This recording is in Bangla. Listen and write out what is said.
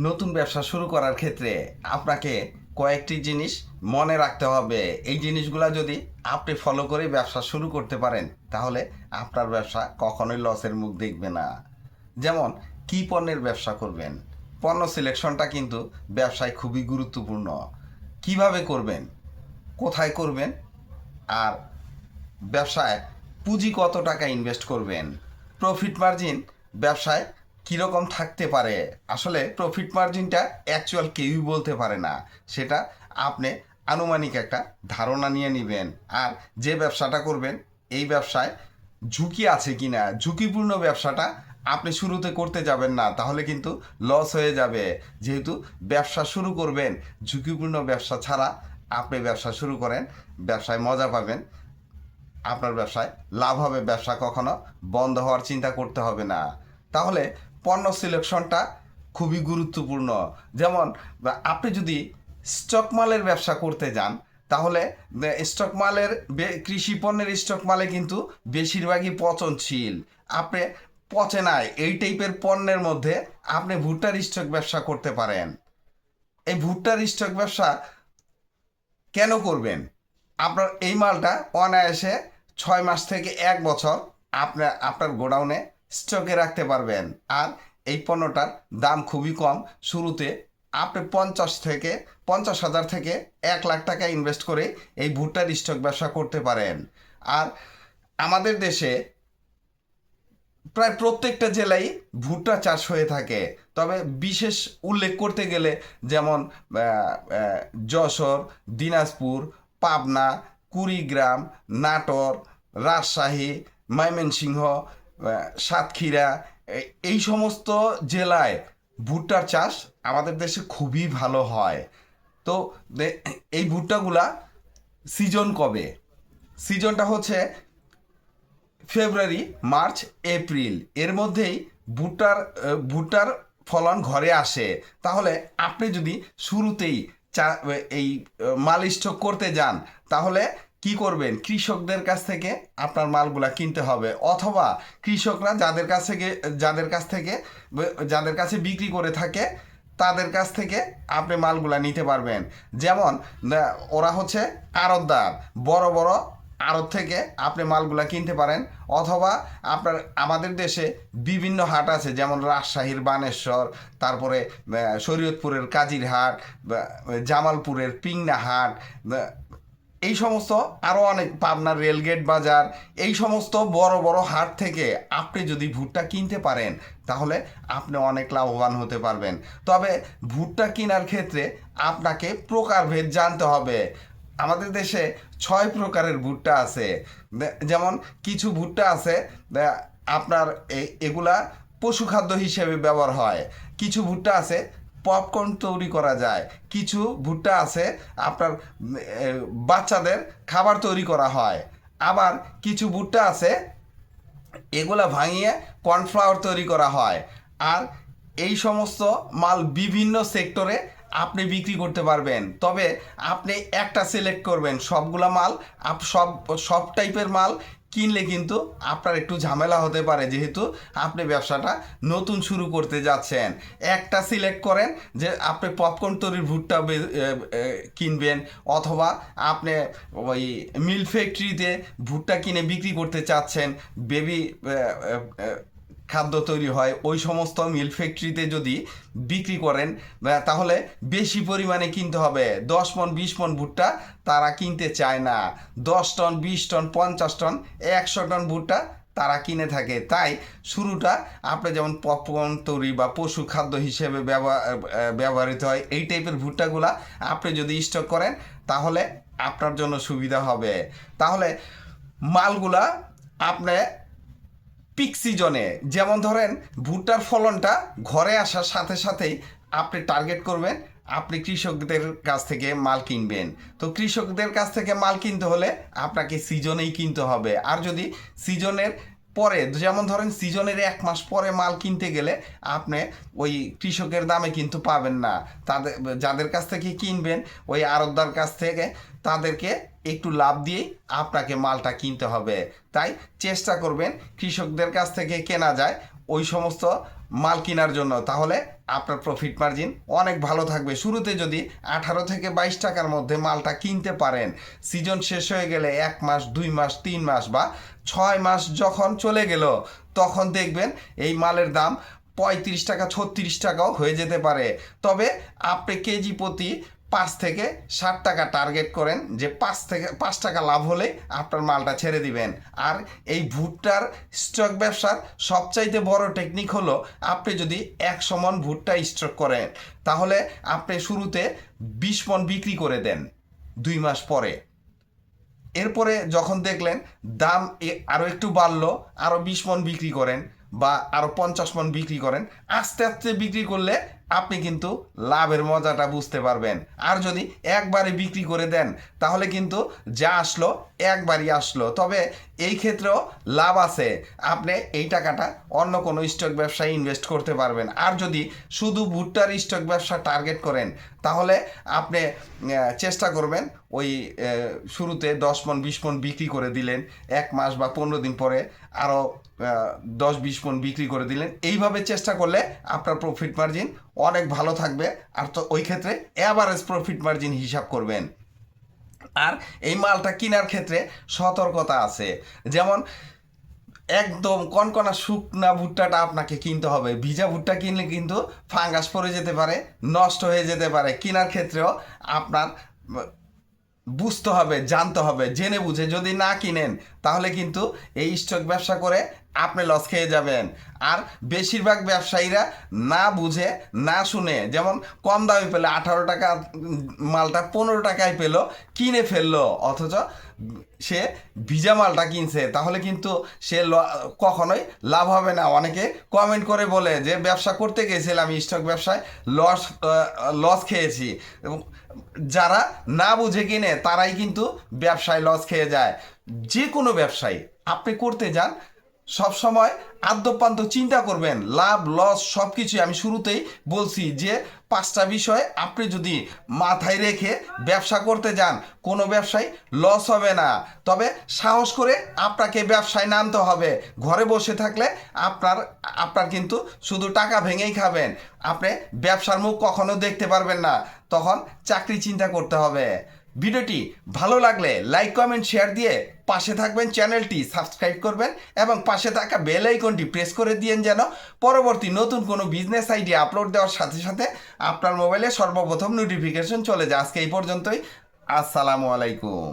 নতুন ব্যবসা শুরু করার ক্ষেত্রে আপনাকে কয়েকটি জিনিস মনে রাখতে হবে। এই জিনিসগুলো যদি আপনি ফলো করে ব্যবসা শুরু করতে পারেন, তাহলে আপনার ব্যবসা কখনোই লসের মুখ দেখবে না। যেমন, কি পণ্যের ব্যবসা করবেন? পণ্য সিলেকশনটা কিন্তু ব্যবসায় খুবই গুরুত্বপূর্ণ। কীভাবে করবেন? কোথায় করবেন? আর ব্যবসায় পুঁজি কত টাকা ইনভেস্ট করবেন? প্রফিট মার্জিন ব্যবসায় কীরকম থাকতে পারে? আসলে প্রফিট মার্জিনটা অ্যাকচুয়াল কেউই বলতে পারে না। সেটা আপনি আনুমানিক একটা ধারণা নিয়ে নেবেন। আর যে ব্যবসাটা করবেন, এই ব্যবসায় ঝুঁকি আছে কি না? ঝুঁকিপূর্ণ ব্যবসাটা আপনি শুরুতে করতে যাবেন না, তাহলে কিন্তু লস হয়ে যাবে। যেহেতু ব্যবসা শুরু করবেন, ঝুঁকিপূর্ণ ব্যবসা ছাড়া আপনি ব্যবসা শুরু করেন, ব্যবসায় মজা পাবেন। আপনার ব্যবসায় লাভ হবে। ব্যবসা কখনো বন্ধ হওয়ার চিন্তা করতে হবে না। তাহলে পণ্য সিলেকশনটা খুবই গুরুত্বপূর্ণ। যেমন, আপনি যদি স্টক মালের ব্যবসা করতে যান, তাহলে স্টক মালের কৃষি পণ্যের স্টক মালে কিন্তু বেশিরভাগই পচনশীল। আপনি পচে নাই, এই টাইপের পণ্যের মধ্যে আপনি ভুট্টার স্টক ব্যবসা করতে পারেন। এই ভুট্টার স্টক ব্যবসা কেন করবেন? আপনার এই মালটা অনায়াসে ছয় মাস থেকে এক বছর আপনার আপনার গোডাউনে স্টকে রাখতে পারবেন। আর এই পণ্যটার দাম খুবই কম। শুরুতে আপনি পঞ্চাশ থেকে, পঞ্চাশ হাজার থেকে এক লাখ টাকা ইনভেস্ট করে এই ভুট্টার স্টক ব্যবসা করতে পারেন। আর আমাদের দেশে প্রায় প্রত্যেকটা জেলায় ভুট্টা চাষ হয়ে থাকে। তবে বিশেষ উল্লেখ করতে গেলে যেমন যশোর, দিনাজপুর, পাবনা, কুড়িগ্রাম, নাটোর, রাজশাহী, ময়মনসিংহ সাতক্ষীরা এই সমস্ত জেলায় ভুট্টার চাষ আমাদের দেশে খুবই ভালো হয়। তো এই ভুট্টাগুলা সিজন কবে? সিজনটা হচ্ছে ফেব্রুয়ারি মার্চ এপ্রিল। এর মধ্যেই ভুট্টার ভুট্টার ফলন ঘরে আসে। তাহলে আপনি যদি শুরুতেই চা এই আহ, মাল করতে যান তাহলে কি করবেন? কৃষকদের কাছ থেকে আপনার মালগুলা কিনতে হবে। অথবা কৃষকরা যাদের কাছ থেকে যাদের কাছ থেকে যাদের কাছে বিক্রি করে থাকে তাদের কাছ থেকে আপনি মালগুলা নিতে পারবেন। যেমন ওরা হচ্ছে আড়তদার। বড় বড় আড়ত থেকে আপনি মালগুলা কিনতে পারেন। অথবা আপনার আমাদের দেশে বিভিন্ন হাট আছে যেমন রাজশাহীর বানেশ্বর তারপরে শরীয়তপুরের কাজিরহাট বা, জামালপুরের পিংনা হাট এই সমস্ত আরও অনেক পাবনার রেলগেট বাজার, এই সমস্ত বড় বড় হাট থেকে আপনি যদি ভুট্টা কিনতে পারেন, তাহলে আপনি অনেক লাভবান হতে পারবেন। তবে ভুট্টা কেনার ক্ষেত্রে আপনাকে প্রকারভেদ জানতে হবে। আমাদের দেশে ছয় প্রকারের ভুট্টা আছে। যেমন কিছু ভুট্টা আছে আপনার এগুলা পশুখাদ্য হিসেবে ব্যবহার হয়। কিছু ভুট্টা আছে পপকর্ন তৈরি করা যায়। কিছু ভুট্টা আছে, আপনার বাচ্চাদের খাবার তৈরি করা হয়। আবার কিছু ভুট্টা আছে, এগুলা ভাঙিয়ে কর্নফ্লাওয়ার তৈরি করা হয়। আর এই সমস্ত মাল বিভিন্ন সেক্টরে আপনি বিক্রি করতে পারবেন। তবে আপনি একটা সিলেক্ট করবেন। সবগুলা মাল, আপ, সব সব টাইপের মাল কিনলে কিন্তু আপনার একটু ঝামেলা হতে পারে, যেহেতু আপনি ব্যবসাটা নতুন শুরু করতে যাচ্ছেন। একটা সিলেক্ট করেন যে আপনি পপকর্ন তৈরির ভুট্টা কিনবেন, অথবা আপনি ওই মিল ফ্যাক্টরিতে ভুট্টা কিনে বিক্রি করতে চাচ্ছেন বেবি খাদ্য তৈরি হয়, ওই সমস্ত মিল ফ্যাক্টরিতে যদি বিক্রি করেন তাহলে বেশি পরিমাণে কিনতে হবে। দশ মন, বিশ মন ভুট্টা তারা কিনতে চায় না। দশ টন, বিশ টন, পঞ্চাশ টন, একশো টন ভুট্টা তারা কিনে থাকে। তাই শুরুটা আপনি যেমন পপকর্ন তৈরি বা পশু খাদ্য হিসেবে ব্যবহৃত হয়, এই টাইপের ভুট্টাগুলা আপনি যদি স্টক করেন, তাহলে আপনার জন্য সুবিধা হবে। তাহলে মালগুলা আপনি পিক সিজনে যেমন ধরেন, ভুট্টার ফলনটা ঘরে আসার সাথে সাথেই আপনি টার্গেট করবেন, আপনি কৃষকদের কাছ থেকে মাল কিনবেন। তো কৃষকদের কাছ থেকে মাল কিনতে হলে আপনাকে সিজনেই কিনতে হবে। আর যদি সিজনের পরে, যেমন ধরেন সিজনের এক মাস পরে মাল কিনতে গেলে আপনি ওই কৃষকের দামে কিন্তু পাবেন না। তাদের, যাদের কাছ থেকে কিনবেন, ওই আরতদার কাছ থেকে তাদেরকে একটু লাভ দিয়েই আপনাকে মালটা কিনতে হবে। তাই চেষ্টা করবেন কৃষকদের কাছ থেকে কেনা যায়। ওই সমস্ত মাল কেনার জন্য, তাহলে আপনার প্রফিট মার্জিন অনেক ভালো থাকবে। শুরুতে যদি আঠারো থেকে বাইশ টাকার মধ্যে মালটা কিনতে পারেন সিজন শেষ হয়ে গেলে এক মাস, দুই মাস, তিন মাস বা ছয় মাস যখন চলে গেল, তখন দেখবেন এই মালের দাম পঁয়ত্রিশ টাকা, ছত্রিশ টাকাও হয়ে যেতে পারে। তবে আপনি কেজি প্রতি পাঁচ থেকে ষাট টাকা টার্গেট করেন যে পাঁচ থেকে, পাঁচ টাকা লাভ হলে আপনার মালটা ছেড়ে দিবেন। আর এই ভুট্টার স্টক ব্যবসার সবচাইতে বড় টেকনিক হলো আপনি যদি এক সমান ভুট্টা স্টক করেন, তাহলে আপনি শুরুতে বিশ মন বিক্রি করে দেন দুই মাস পরে। এরপরে যখন দেখলেন দাম এ- আরও একটু বাড়লো আরও বিশ মন বিক্রি করেন বা আরও পঞ্চাশ মন বিক্রি করেন, আস্তে আস্তে বিক্রি করলে আপনি কিন্তু লাভের মজাটা বুঝতে পারবেন। আর যদি একবারে বিক্রি করে দেন, তাহলে কিন্তু যা আসলো একবারই আসলো। তবে এই ক্ষেত্রেও লাভ আছে। আপনি এই টাকাটা অন্য কোনো স্টক ব্যবসায় ইনভেস্ট করতে পারবেন। আর যদি শুধু ভুট্টার স্টক ব্যবসা টার্গেট করেন, তাহলে আপনি চেষ্টা করবেন ওই শুরুতে দশ মন বিশ মন বিক্রি করে দিলেন। এক মাস বা পনেরো দিন পরে আরও দশ, বিশ মন বিক্রি করে দিলেন। এইভাবে চেষ্টা করলে আপনার প্রফিট মার্জিন অনেক ভালো থাকবে। আর তো ওই ক্ষেত্রে অ্যাভারেজ প্রফিট মার্জিন হিসাব করবেন। আর এই মালটা কেনার ক্ষেত্রে সতর্কতা আছে। যেমন, একদম কনকনা শুকনা ভুট্টাটা আপনাকে কিনতে হবে। ভিজা ভুট্টা কিনলে কিন্তু ফাঙ্গাস পড়ে যেতে পারে, নষ্ট হয়ে যেতে পারে। কেনার ক্ষেত্রেও আপনার বুঝতে হবে, জানতে হবে, জেনে বুঝে। যদি না কিনেন, তাহলে কিন্তু এই স্টক ব্যবসা করে আপনি লস খেয়ে যাবেন। আর বেশিরভাগ ব্যবসায়ীরা না বুঝে, না শুনে, যেমন কম দামে পেলে আঠারো টাকা মালটা পনেরো টাকায় পেল, কিনে ফেলল, অথচ সে ভিজা মালটা কিনছে, তাহলে কিন্তু সে কখনোই লাভ হবে না। অনেকে কমেন্ট করে বলে যে, ব্যবসা করতে গেছিলাম স্টক ব্যবসায় লস লস খেয়েছি। এবং যারা না বুঝে কিনে, তারাই কিন্তু ব্যবসায় লস খেয়ে যায়। যে কোনো ব্যবসায়ী, আপনি করতে যান সব সময় আদ্যপান্ত চিন্তা করবেন, লাভ, লস সব কিছুই আমি শুরুতেই বলছি যে পাঁচটা বিষয় আপনি যদি মাথায় রেখে ব্যবসা করতে যান, কোনো ব্যবসায় লস হবে না। তবে সাহস করে আপনাকে ব্যবসায় নামতে হবে। ঘরে বসে থাকলে আপনার আপনার কিন্তু শুধু টাকা ভেঙেই খাবেন। আপনি ব্যবসার মুখ কখনো দেখতে পারবেন না। তখন চাকরি চিন্তা করতে হবে। ভিডিওটি ভালো লাগলে লাইক কমেন্ট শেয়ার দিয়ে পাশে থাকবেন, চ্যানেলটি সাবস্ক্রাইব করবেন এবং পাশে থাকা বেল আইকনটি প্রেস করে দিয়েন যেন পরবর্তী নতুন কোনো বিজনেস আইডিয়া আপলোড দেওয়ার সাথে সাথে আপনার মোবাইলে সর্বপ্রথম নোটিফিকেশন চলে যায়। আজকে এই পর্যন্তই। আসসালামু আলাইকুম।